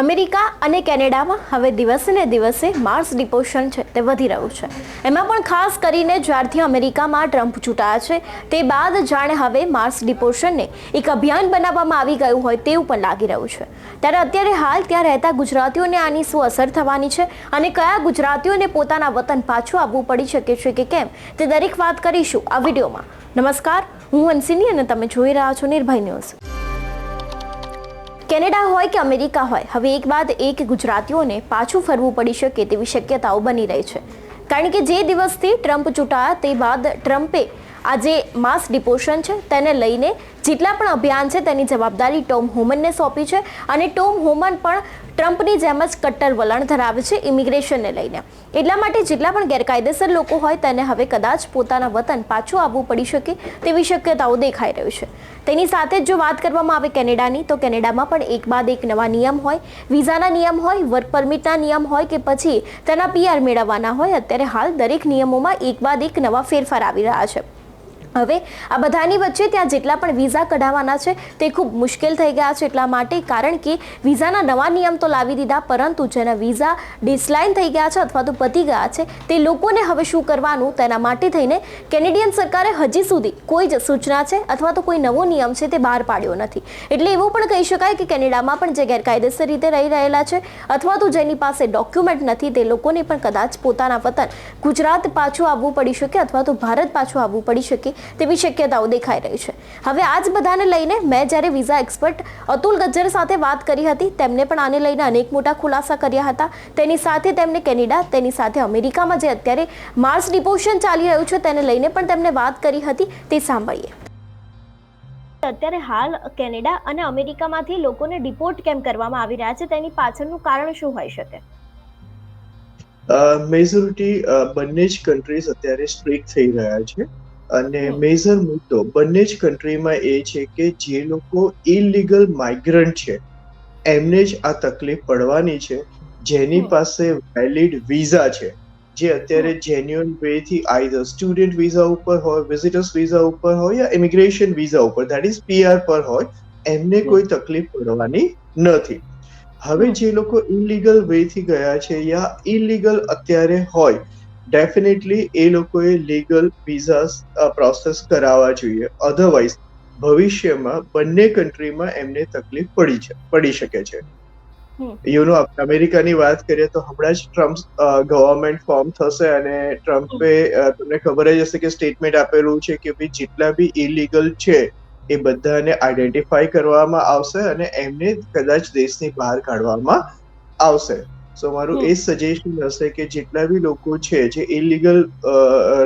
America અને કેનેડામાં હવે દિવસે દિવસે માર્સ ડિપોશન છે, તે વધી રહ્યું છે. એમાં પણ ખાસ કરીને જ્યારથી અમેરિકામાં ટ્રમ્પ ચૂંટાયા છે, તે બાદ જાણે હવે માર્સ ડિપોશનને એક અભિયાન બનાવવામાં આવી ગયું હોય તેવું પણ લાગી રહ્યું છે. ત્યારે અત્યારે હાલ ત્યાં રહેતા ગુજરાતીઓને આની શું અસર થવાની છે અને કયા ગુજરાતીઓને પોતાના વતન પાછું આવવું પડી શકે છે કે કેમ, તે દરેક વાત કરીશું આ વિડીયોમાં. નમસ્કાર, હું હંસિની અને તમે જોઈ રહ્યા છો નિર્ભય ન્યૂઝ. કેનેડા હોય કે અમેરિકા હોય, હવે એક બાદ એક ગુજરાતીઓને પાછું ફરવું પડી શકે તેવી શક્યતાઓ બની રહી છે. કારણ કે જે દિવસથી ટ્રમ્પ ચૂંટાયા તે બાદ ટ્રમ્પે આ જે માસ ડિપોશન છે, તેને લઈને જેટલા પણ અભિયાન છે, તેની જવાબદારી ટોમ હોમનને સોંપી છે અને ટોમ હોમન પણ ટ્રમ્પની જેમ જ કટ્ટર વલણ ધરાવે છે ઇમિગ્રેશનને લઈને. એટલા માટે જેટલા પણ ગેરકાયદેસર લોકો હોય, તેને હવે કદાચ પોતાના વતન પાછું આવવું પડી શકે તેવી શક્યતાઓ દેખાઈ રહ્યું છે. તેની સાથે જ જો વાત કરવામાં આવે કેનેડાની, તો કેનેડામાં પણ એક બાદ એક નવા નિયમ હોય. વિઝાના નિયમ હોય, વર્ક પરમિટના નિયમ હોય કે પછી તેના પીઆર મેળવવાના હોય, અત્યારે હાલ દરેક નિયમોમાં એક બાદ એક નવા ફેરફાર આવી રહ્યા છે. હવે આ બધાની વચ્ચે ત્યાં જેટલા પણ વિઝા કઢાવવાના છે, તે ખૂબ મુશ્કેલ થઈ ગયા છે એટલા માટે, કારણ કે વિઝાના નવા નિયમ તો લાવી દીધા, પરંતુ જેના વિઝા ડિસલાઇન થઈ ગયા છે અથવા તો પતી ગયા છે, તે લોકોને હવે શું કરવાનું, તેના માટે થઈને કેનેડિયન સરકારે હજી સુધી કોઈ જ સૂચના છે અથવા તો કોઈ નવો નિયમ છે તે બહાર પાડ્યો નથી. એટલે એવું પણ કહી શકાય કે કેનેડામાં પણ જે ગેરકાયદેસર રીતે રહી રહેલા છે અથવા તો જેની પાસે ડોક્યુમેન્ટ નથી, તે લોકોને પણ કદાચ પોતાના વતન ગુજરાત પાછું આવવું પડી શકે અથવા તો ભારત પાછું આવવું પડી શકે તેવી શક્યતાઓ દેખાઈ રહી છે. હવે આ જ બધાને લઈને મેં જ્યારે વિઝા એક્સપર્ટ અતુલ ગજ્જર સાથે વાત કરી હતી તેમને પણ આને લઈને અનેક મોટા ખુલાસા કર્યા હતા. તેની સાથે તેમને કેનેડા તેની સાથે અમેરિકામાં જે અત્યારે માર્સ ડિપોશન ચાલી રહ્યું છે તેને લઈને પણ તેમને વાત કરી હતી તે સાંભળીએ. અત્યારે હાલ કેનેડા અને અમેરિકામાંથી લોકોને ડિપોર્ટ કેમ કરવામાં આવી રહ્યા છે? તેની પાછળનું કારણ શું હોઈ શકે? મેજોરિટી બંને જ કન્ટ્રીઝ અત્યારે સ્ટ્રિક્ટ થઈ રહ્યા છે. અને. મેજર મુદ્દો બંને જ કન્ટ્રીમાં એ છે કે જે લોકો ઇલીગલ માઇગ્રન્ટ છે એમને જ આ તકલીફ પડવાની છે. જેની પાસે વેલિડ વિઝા છે જે અત્યારે જેન્યુઅન વે થી આઈધર સ્ટુડન્ટ વિઝા ઉપર હોય વિઝિટર્સ વિઝા ઉપર હોય યા ઇમિગ્રેશન વિઝા ઉપર ધેટ ઇઝ પીઆર પર હોય એમને કોઈ તકલીફ પડવાની નથી. હવે જે લોકો ઇલીગલ વે થી ગયા છે યા ઇલીગલ અત્યારે હોય ડેફિનેટલી એ લોકોએ લીગલ વિઝા પ્રોસેસ કરાવવા જોઈએ. અધરવાઇઝ ભવિષ્યમાં બંને કન્ટ્રીમાં એમને તકલીફ પડી છે પડી શકે છે. યુનો અમેરિકાની વાત કરીએ તો હમણાં જ ટ્રમ્પ ગવર્મેન્ટ ફોર્મ થશે અને ટ્રમ્પે તમને ખબર જ હશે કે સ્ટેટમેન્ટ આપેલું છે કે ભાઈ જેટલા બી ઇલીગલ છે એ બધાને આઈડેન્ટિફાઈ કરવામાં આવશે અને એમને કદાચ દેશની બહાર કાઢવામાં આવશે. સો મારું એ સજેશન હશે કે જેટલા બી લોકો છે જે ઇલીગલ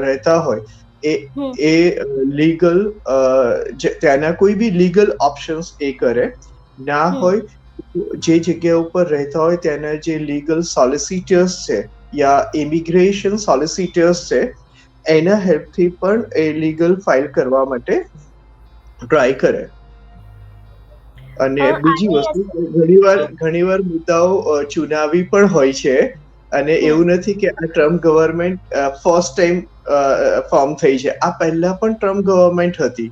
રહેતા હોય એ એ લીગલ ત્યાંના કોઈ બી લીગલ ઓપ્શન્સ એ કરે. ના હોય જે જગ્યા ઉપર રહેતા હોય ત્યાંના જે લીગલ સોલિસિટર્સ છે યા ઇમિગ્રેશન સોલિસિટર્સ છે એના હેલ્પથી પણ એ લીગલ ફાઇલ કરવા માટે ટ્રાય કરે. અને બીજી વસ્તુ ઘણીવાર ઘણીવાર મુદ્દાઓ ચુનાવી પણ હોય છે. અને એવું નથી કે આ Trump government first time form થઈ છે. આ પહેલા પણ ટ્રમ્પ ગવર્મેન્ટ હતી.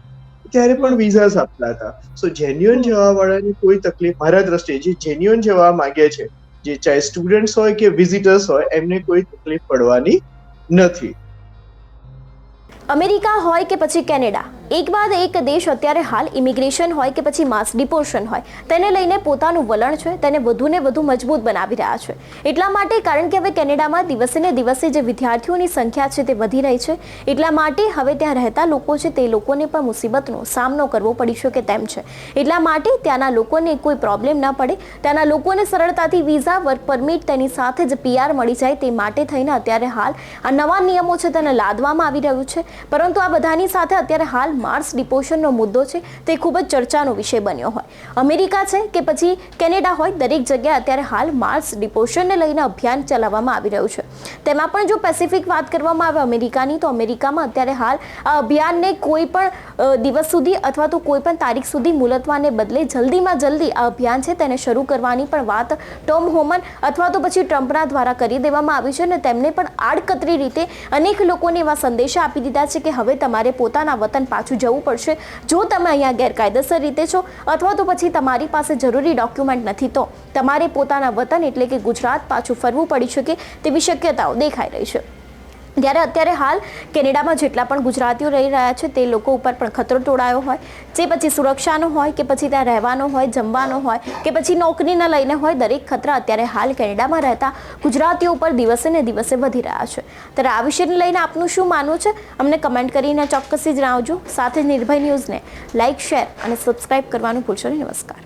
ત્યારે પણ વિઝા વિઝાસ આપતા હતા. So genuine. જવા વાળાની કોઈ તકલીફ મારા દ્રષ્ટિએ જે જેન્યુઅન જવા માંગે છે જે ચાહે સ્ટુડન્ટ્સ હોય કે વિઝિટર્સ હોય એમને કોઈ તકલીફ પડવાની નથી. અમેરિકા હોય કે પછી કેનેડા? એક બાદ એક દેશ અત્યારે હાલ ઇમિગ્રેશન હોય કે પછી માસ ડિપોર્શન હોય, તેને લઈને પોતાનું વલણ છે, તેને વધુને વધુ મજબૂત બનાવી રહ્યા છે. એટલા માટે કારણ કે હવે કેનેડામાં દિવસે ને દિવસે જે વિદ્યાર્થીઓની સંખ્યા છે તે વધી રહી છે, એટલા માટે હવે ત્યાં રહેતા લોકો છે તે લોકોને પણ મુસીબતનો સામનો કરવો પડી શકે તેમ છે. એટલા માટે ત્યાંના લોકોને કોઈ પ્રોબ્લેમ ના પડે, ત્યાંના લોકોને સરળતાથી વિઝા વર્ક પરમિટ તેની સાથે જ પીઆર મળી જાય તે માટે થઈને અત્યારે હાલ આ નવા નિયમો છે તેને લાદવામાં આવી રહ્યું છે. પરંતુ આ બધાની સાથે અત્યારે હાલ માર્સ ડિપોશનનો મુદ્દો છે તે ખૂબ જ ચર્ચાનો વિષય બન્યો હોય. અમેરિકા છે કે પછી કેનેડા હોય, દરેક જગ્યાએ અત્યારે હાલ માર્સ ડિપોશનને લઈને અભિયાન ચલાવવામાં આવી રહ્યું છે. તેમાં પણ જો પેસિફિક વાત કરવામાં આવે અમેરિકાની, તો અમેરિકામાં અત્યારે હાલ આ અભિયાનને કોઈ પણ દિવસ સુધી અથવા તો કોઈ પણ તારીખ સુધી મુલતવાને બદલે જલ્દીમાં જલ્દી આ અભિયાન છે તેને શરૂ કરવાની પણ વાત ટોમ હોમન અથવા તો પછી ટ્રમ્પના દ્વારા કરી દેવામાં આવી છે અને તેમને પણ આડકતરી રીતે અનેક લોકોને એવા સંદેશા આપી દીધા છે કે હવે તમારે પોતાના વતન પાછું જવું પડશે. જો તમે અહીંયા ગેરકાયદેસર રીતે છો અથવા તો પછી તમારી પાસે જરૂરી ડોક્યુમેન્ટ નથી, તો તમારે પોતાના વતન એટલે કે ગુજરાત પાછું ફરવું પડી શકે તેવી શક્યતાઓ દેખાઈ રહી છે. ત્યારે અત્યારે હાલ કેનેડામાં જેટલા પણ ગુજરાતીઓ રહી રહ્યા છે, તે લોકો ઉપર પણ ખતરો તોડાયો હોય. જે પછી સુરક્ષાનો હોય કે પછી ત્યાં રહેવાનો હોય, જમવાનો હોય કે પછી નોકરીને લઈને હોય, દરેક ખતરા અત્યારે હાલ કેનેડામાં રહેતા ગુજરાતીઓ ઉપર દિવસે ને દિવસે વધી રહ્યા છે. ત્યારે આ વિષયને લઈને આપનું શું માનવું છે? અમને કમેન્ટ કરીને ચોક્કસથી જણાવજો. સાથે નિર્ભય ન્યૂઝને લાઇક શેર અને સબસ્ક્રાઇબ કરવાનું ભૂલશો નહીં. નમસ્કાર.